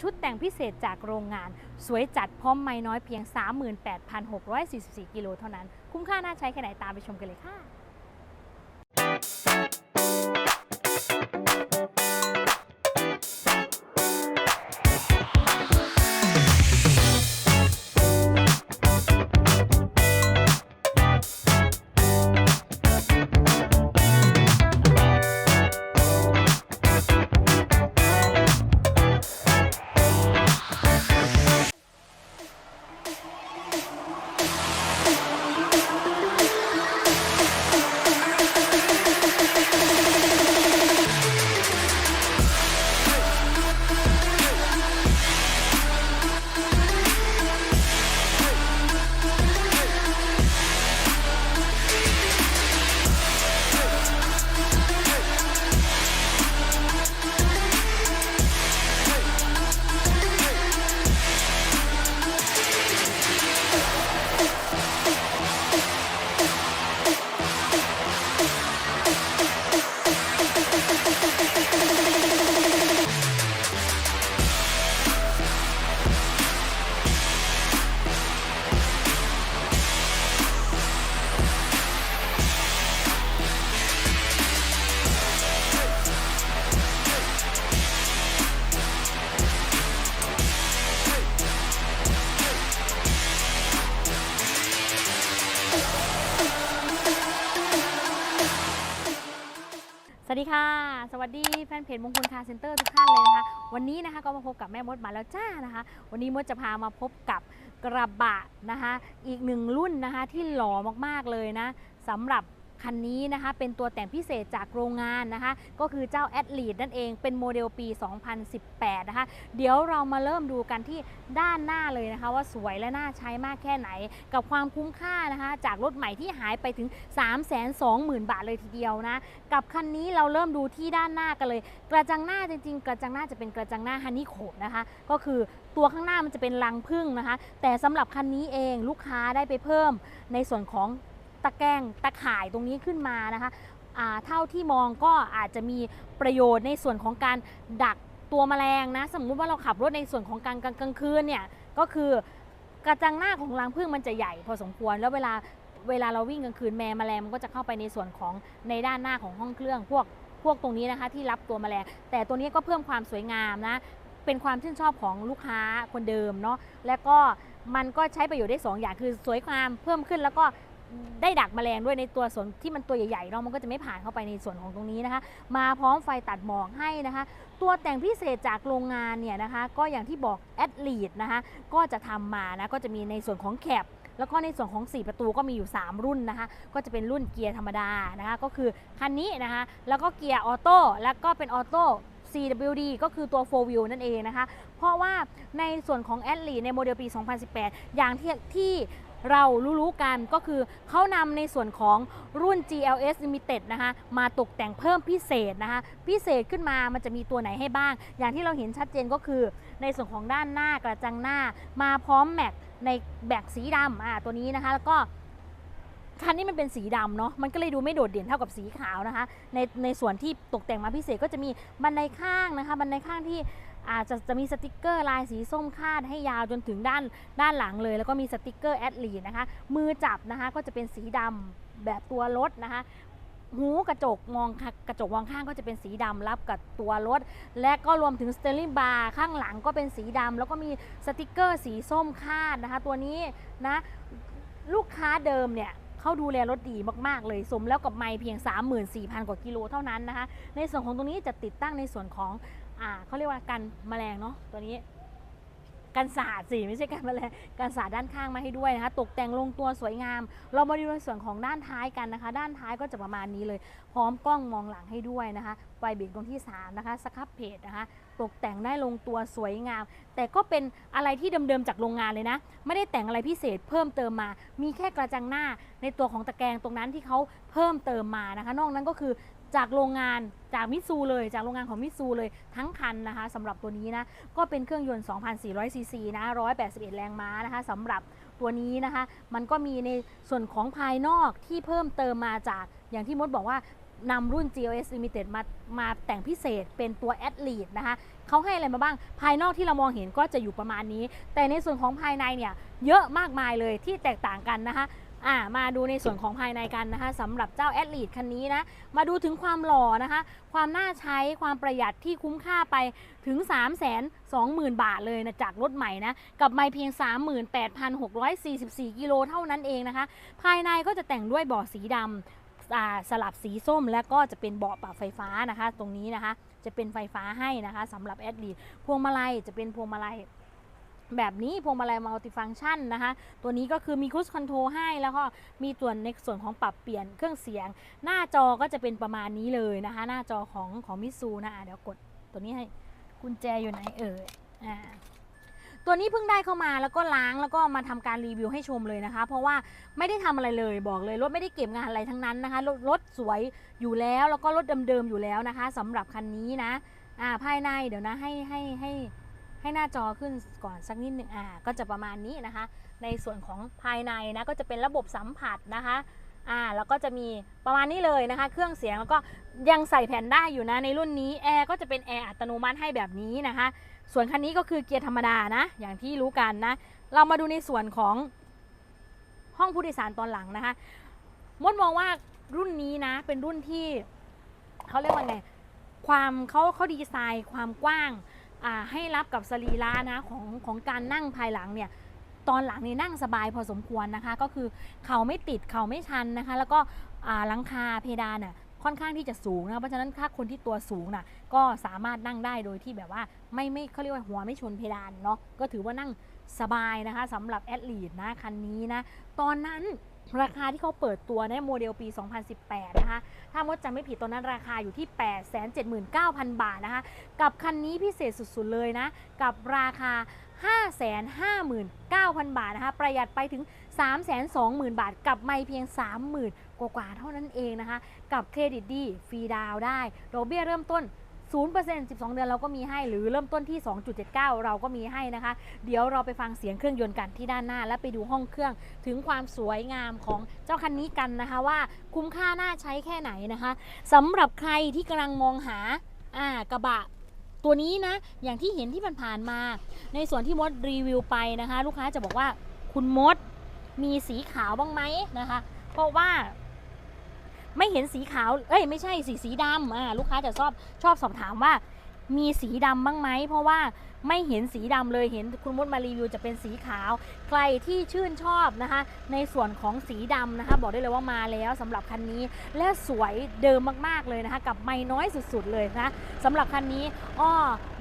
ชุดแต่งพิเศษจากโรงงาน สวยจัดพร้อมไม้น้อยเพียง 38,644 กิโลเท่านั้น คุ้มค่าน่าใช้แค่ไหนตามไปชมกันเลยค่ะ สวัสดีค่ะ สวัสดีแฟนเพจมงคลคาเซ็นเตอร์ทุกท่านเลยนะคะ วันนี้นะคะก็มาพบกับแม่มดมาแล้วจ้านะคะ วันนี้มดจะพามาพบกับกระบะนะคะ อีกหนึ่งรุ่นนะคะที่หล่อมากๆเลยนะสำหรับ คันนี้นะคะเป็นตัวแต่งพิเศษจากโรงงานนะคะ ก็คือเจ้าแอดลีดนั่นเองเป็นโมเดลปี 2018 นะคะ เดี๋ยวเรามาเริ่มดูกันที่ด้านหน้าเลยนะคะ ว่าสวยและน่าใช้มากแค่ไหน กับความคุ้มค่านะคะ จากรถใหม่ที่หายไปถึง 320,000 บาทเลยทีเดียวนะ กับคันนี้เราเริ่มดูที่ด้านหน้ากันเลย กระจังหน้าจริง ๆ กระจังหน้าจะเป็นกระจังหน้าฮันนี่โขดนะคะ ก็คือตัวข้างหน้ามันจะเป็นรังพึ่งนะคะ แต่สำหรับคันนี้เองลูกค้าได้ไปเพิ่มในส่วนของ ตะแกรงตะข่ายตรงนี้ขึ้นมานะคะเท่าที่มองก็อาจจะมีประโยชน์ในส่วนของการดักตัวแมลงนะ สมมุติว่าเราขับรถในส่วนของกลางกลางกลางคืนเนี่ยก็คือกระจังหน้าของรังพึ่งมันจะใหญ่พอสมควรแล้วเวลาเวลาเราวิ่งกลางคืนแมแมลงมันก็จะเข้าไปในส่วนของในด้านหน้าของห้องเครื่อง พวกพวกตรงนี้นะคะที่รับตัวแมลง แต่ตัวนี้ก็เพิ่มความสวยงามนะเป็นความชื่นชอบของลูกค้าคนเดิมเนาะและก็มันก็ใช้ประโยชน์ได้สองอย่างคือสวยงามเพิ่มขึ้นแล้วก็ ได้ดักแมลงด้วยในตัวส่วนที่มันตัวใหญ่ๆเนาะมันก็จะไม่ผ่านเข้าไปในส่วนของตรงนี้นะคะ มาพร้อมไฟตัดหมอกให้นะคะ ตัวแต่งพิเศษจากโรงงานเนี่ยนะคะ ก็อย่างที่บอกแอดลีดนะคะ ก็จะทำมานะก็จะมีในส่วนของแคปแล้วก็ในส่วนของ 4 ประตูก็มีอยู่ 3 รุ่นนะคะ ก็จะเป็นรุ่นเกียร์ธรรมดานะคะ ก็คือคันนี้นะคะ แล้วก็เกียร์ออโต้ แล้วก็เป็นออโต้ CWD ก็คือตัว 4 wheel นั่นเองนะคะ เพราะว่าในส่วนของ a d l e ในโมเดลปี 2018 อย่างที่ที่ เรารู้ๆกันก็คือเขานำในส่วนของรุ่น GLS Limited นะคะมาตกแต่งเพิ่มพิเศษนะคะพิเศษขึ้นมามันจะมีตัวไหนให้บ้าง อย่างที่เราเห็นชัดเจนก็คือ ในส่วนของด้านหน้ากระจังหน้า มาพร้อมแม็กในแบกสีดำอ่าตัวนี้นะคะแล้วก็คันนี้มันเป็นสีดำเนาะ มันก็เลยดูไม่โดดเด่นเท่ากับสีขาวนะคะ ในในส่วนที่ตกแต่งมาพิเศษก็จะมีบันไดข้างนะคะ บันไดข้างที่ อาจจะจะมีสติกเกอร์ลายสีส้มคาดให้ยาวจนถึงด้านด้านหลังเลย แล้วก็มีสติกเกอร์แอดลีนะคะ มือจับนะคะก็จะเป็นสีดำแบบตัวรถนะคะหูกระจกมองกระจกมองข้างก็จะเป็นสีดำรับกับตัวรถ และก็รวมถึงสเตอร์ลิงบาร์ข้างหลังก็เป็นสีดำแล้วก็มีสติกเกอร์สีส้มคาดนะคะ ตัวนี้นะลูกค้าเดิมเนี่ยเขาดูแลรถดีมาก ๆ เลยสมแล้วกับไม่เพียง 34,000 กว่ากิโลเท่านั้นนะคะ ในส่วนของตรงนี้จะติดตั้งในส่วนของ อ่าเขาเรียกว่ากันแมลงเนาะตัวนี้กันศาสิไม่ใช่กันแมลงกันศาสตร์ด้านข้างมาให้ด้วยนะคะ ตกแต่งลงตัวสวยงาม เรามาดูในส่วนของด้านท้ายกันนะคะ ด้านท้ายก็จะประมาณนี้เลย พร้อมกล้องมองหลังให้ด้วยนะคะไฟเบรกตรงที่ 3 นะคะสครับเพจนะคะ ตกแต่งได้ลงตัวสวยงาม แต่ก็เป็นอะไรที่เดิมๆจากโรงงานเลยนะ ไม่ได้แต่งอะไรพิเศษเพิ่มเติมมา มีแค่กระจังหน้าในตัวของตะแกรงตรงนั้นที่เขาเพิ่มเติมมานะคะ นอกนั้นก็คือ จากโรงงานจากมิตซูเลย จากโรงงานของมิตซูเลยทั้งคันนะคะสำหรับตัวนี้นะ ก็เป็นเครื่องยนต์ 2,400 ซีซีนะ 181 แรงม้านะคะสำหรับตัวนี้นะคะ มันก็มีในส่วนของภายนอกที่เพิ่มเติมมาจากอย่างที่มดบอกว่านำรุ่น GLS Limited มามาแต่งพิเศษเป็นตัว a t h l e t e นะคะเขาให้อะไรมาบ้าง ภายนอกที่เรามองเห็นก็จะอยู่ประมาณนี้ แต่ในส่วนของภายในเนี่ย เยอะมากมายเลยที่แตกต่างกันนะคะ อ่ามาดูในส่วนของภายในกันนะคะสำหรับเจ้า a t h l e t e คันนี้นะ มาดูถึงความหล่อนะคะ ความน่าใช้ความประหยัดที่คุ้มค่าไปถึง 3 2 0 0 0 0 บาทเลยนะ จากรถใหม่นะ กับไม่เพียง 38,644 กิโลเท่านั้นเองนะคะ ภายในก็จะแต่งด้วยเบาะสีดำสลับสีส้มและก็จะเป็นเบาะปรับไฟฟ้านะคะ ตรงนี้นะคะ จะเป็นไฟฟ้าให้นะคะสำหรับแอดลีดพวงมาลัยจะเป็นพวงมาลัย แบบนี้พวงมาลัยมัลติฟังชันนะคะ ตัวนี้ก็คือมีค u สคอนโทรให้แล้วก็มีส่วนในส่วนของปรับเปลี่ยนเครื่องเสียง หน้าจอก็จะเป็นประมาณนี้เลยนะคะ หน้าจอของของมิซูนะะเดี๋ยวกดตัวนี้ให้กุญแจอยู่ไหนเอ่ยอ่าตัวนี้เพิ่งได้เข้ามาแล้วก็ล้างแล้วก็มาทำการรีวิวให้ชมเลยนะคะ เพราะว่าไม่ได้ทำอะไรเลยบอกเลยรถไม่ได้เก็บงานอะไรทั้งนั้นนะคะรถรถสวยอยู่แล้วแล้วก็รถเดิมๆอยู่แล้วนะคะสำหรับคันนี้นะอ่าภายในเดี๋ยวนะให้ให้ให้ให้ ให้หน้าจอขึ้นก่อนสักนิดหนึ่งอ่าก็จะประมาณนี้นะคะ ในส่วนของภายในนะก็จะเป็นระบบสัมผัสนะคะอ่าแล้วก็จะมีประมาณนี้เลยนะคะ เครื่องเสียงแล้วก็ยังใส่แผ่นได้อยู่นะในรุ่นนี้แอร์ก็จะเป็นแอร์อัตโนมัติให้แบบนี้นะคะ ส่วนคันนี้ก็คือเกียร์ธรรมดานะ อย่างที่รู้กันนะ เรามาดูในส่วนของห้องผู้โดยสารตอนหลังนะคะมดมองว่ารุ่นนี้นะ เป็นรุ่นที่เขาเรียกว่าไง ความเขาเขาดีไซน์ความกว้าง ให้รับกับสรีระนะของของการนั่งภายหลังเนี่ยตอนหลังนี่นั่งสบายพอสมควรนะคะ ก็คือเขาไม่ติดเขาไม่ชันนะคะ แล้วก็หลังคาเพดานน่ะค่อนข้างที่จะสูงนะเพราะฉะนั้นถ้าคนที่ตัวสูงน่ะก็สามารถนั่งได้โดยที่แบบว่าไม่ไม่เขาเรียกว่าหัวไม่ชนเพดานเนาะก็ถือว่านั่งสบายนะคะสำหรับแอดลีดนะคันนี้นะตอนนั้น ราคาที่เขาเปิดตัวในโมเดลปี 2018 นะคะ ถ้ามดจำไม่ผิดตอนนั้นราคาอยู่ที่ 879,000 บาทนะคะ กับคันนี้พิเศษสุดๆเลยนะ กับราคา 559,000 บาทนะคะ ประหยัดไปถึง 320,000 บาท กับไม่เพียง 30,000 กว่าๆเท่านั้นเองนะคะ กับเครดิตดี ฟรีดาวน์ได้ดอกเบี้ยเริ่มต้น 0% 12 เดือนเราก็มีให้หรือเริ่มต้นที่ 2.79 เราก็มีให้นะคะ เดี๋ยวเราไปฟังเสียงเครื่องยนต์กันที่ด้านหน้า และไปดูห้องเครื่องถึงความสวยงามของเจ้าคันนี้กันนะคะว่าคุ้มค่าน่าใช้แค่ไหนนะคะสำหรับใครที่กำลังมองหาอ่ากระบะตัวนี้นะ อย่างที่เห็นที่ผ่านๆมา ในส่วนที่มดรีวิวไปนะคะ ลูกค้าจะบอกว่าคุณมดมีสีขาวบ้างไหมนะคะ เพราะว่า ไม่เห็นสีขาว เอ้ยไม่ใช่สีสีดำอ่าลูกค้าจะชอบชอบสอบถามว่า มีสีดำบ้างไหมเพราะว่าไม่เห็นสีดำเลยเห็นคุณมดมารีวิวจะเป็นสีขาว ใครที่ชื่นชอบนะคะ ในส่วนของสีดำนะคะ บอกได้เลยว่ามาแล้วสำหรับคันนี้และสวยเดิมมากๆเลยนะคะ กับไม่น้อยสุดๆเลยนะสำหรับคันนี้อ้อ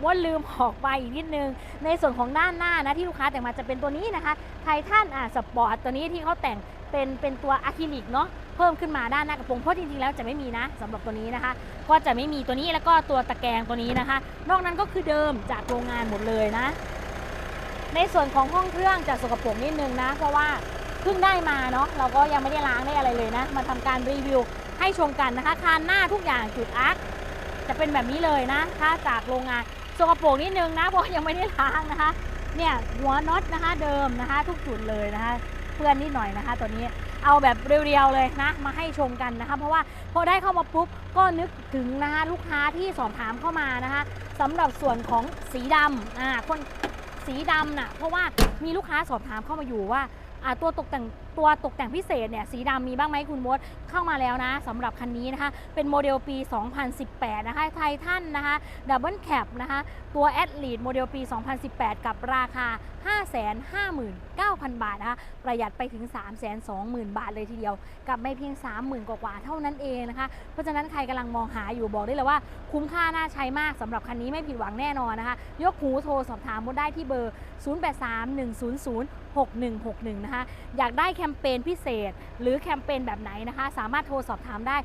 มดลืมบอกไปอีกนิดนึง ในส่วนของด้านหน้านะที่ลูกค้าแต่งมาจะเป็นตัวนี้นะคะไททันอะสปอร์ตตัวนี้ที่เขาแต่งเป็นเป็นตัวอะคริลิกเนาะ เพิ่มขึ้นมาด้านหน้ากระโปรงเพราะจริงๆแล้วจะไม่มีนะสำหรับตัวนี้นะคะ ก็จะไม่มีตัวนี้แล้วก็ตัวตะแกรงตัวนี้นะคะ นอกนั้นก็คือเดิมจากโรงงานหมดเลยนะ ในส่วนของห้องเครื่องจะสกปรกนิดนึงนะ เพราะว่าเพิ่งได้มาเนาะเราก็ยังไม่ได้ล้างได้อะไรเลยนะ มาทำการรีวิวให้ชมกันนะคะคานหน้าทุกอย่างจุดอาร์คจะเป็นแบบนี้เลยนะ ถ้าจากโรงงานสกปรกนิดนึงนะเพราะยังไม่ได้ล้างนะคะ เนี่ยหัวน็อตนะคะเดิมนะคะ ทุกจุดเลยนะคะ เพื่อนนิดหน่อยนะคะ ตัวนี้ เอาแบบเรียวๆเลยนะมาให้ชมกันนะคะ เพราะว่าพอได้เข้ามาปุ๊บก็นึกถึงนะคะลูกค้าที่สอบถามเข้ามานะคะสำหรับส่วนของสีดำอ่าคนสีดำน่ะเพราะว่ามีลูกค้าสอบถามเข้ามาอยู่ว่าอ่าตัวตกแต่ง ตัวตกแต่งพิเศษเนี่ยสีดำมีบ้างไหมคุณมดเข้ามาแล้วนะสำหรับคันนี้นะคะเป็นโมเดลปี 2018 นะคะไททันนะคะดับเบิลแคปนะคะตัวแอดลีดโมเดลปี 2018 กับราคา 559,000 บาทนะคะประหยัดไปถึง 320,000 บาทเลยทีเดียว กับไม่เพียง 30,000 กว่าเท่านั้นเองนะคะ เพราะฉะนั้นใครกำลังมองหาอยู่บอกได้เลยว่า คุ้มค่าน่าใช้มากสำหรับคันนี้ไม่ผิดหวังแน่นอนนะคะ ยกหูโทรสอบถามมดได้ที่เบอร์ 0831006161 นะคะอยากได้แคมเปญพิเศษ หรือแคมเปญแบบไหนนะคะ สามารถโทรสอบถามได้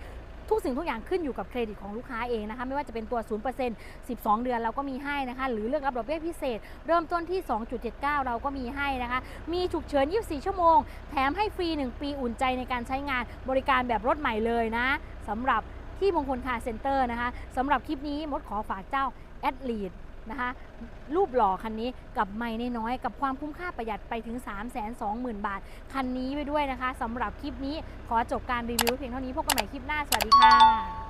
ทุกสิ่งทุกอย่างขึ้นอยู่กับเครดิตของลูกค้าเองนะคะไม่ว่าจะเป็นตัว 0% 12 เดือนเราก็มีให้นะคะ หรือเลือกรับดอกเบี้ยพิเศษ เริ่มต้นที่ 2.79 เราก็มีให้นะคะ มีฉุกเฉิน 24 ชั่วโมง แถมให้ฟรี 1 ปีอุ่นใจในการใช้งานบริการแบบรถใหม่เลยนะสำหรับที่มงคลคาร์เซ็นเตอร์นะคะสำหรับคลิปนี้มดขอฝากเจ้าแอดลีด นะคะรูปหล่อคันนี้กับไม่น้อยกับความคุ้มค่าประหยัดไปถึง 320,000 บาท คันนี้ไปด้วยนะคะสำหรับคลิปนี้ขอจบการรีวิวเพียงเท่านี้พบกันใหม่คลิปหน้า สวัสดีค่ะ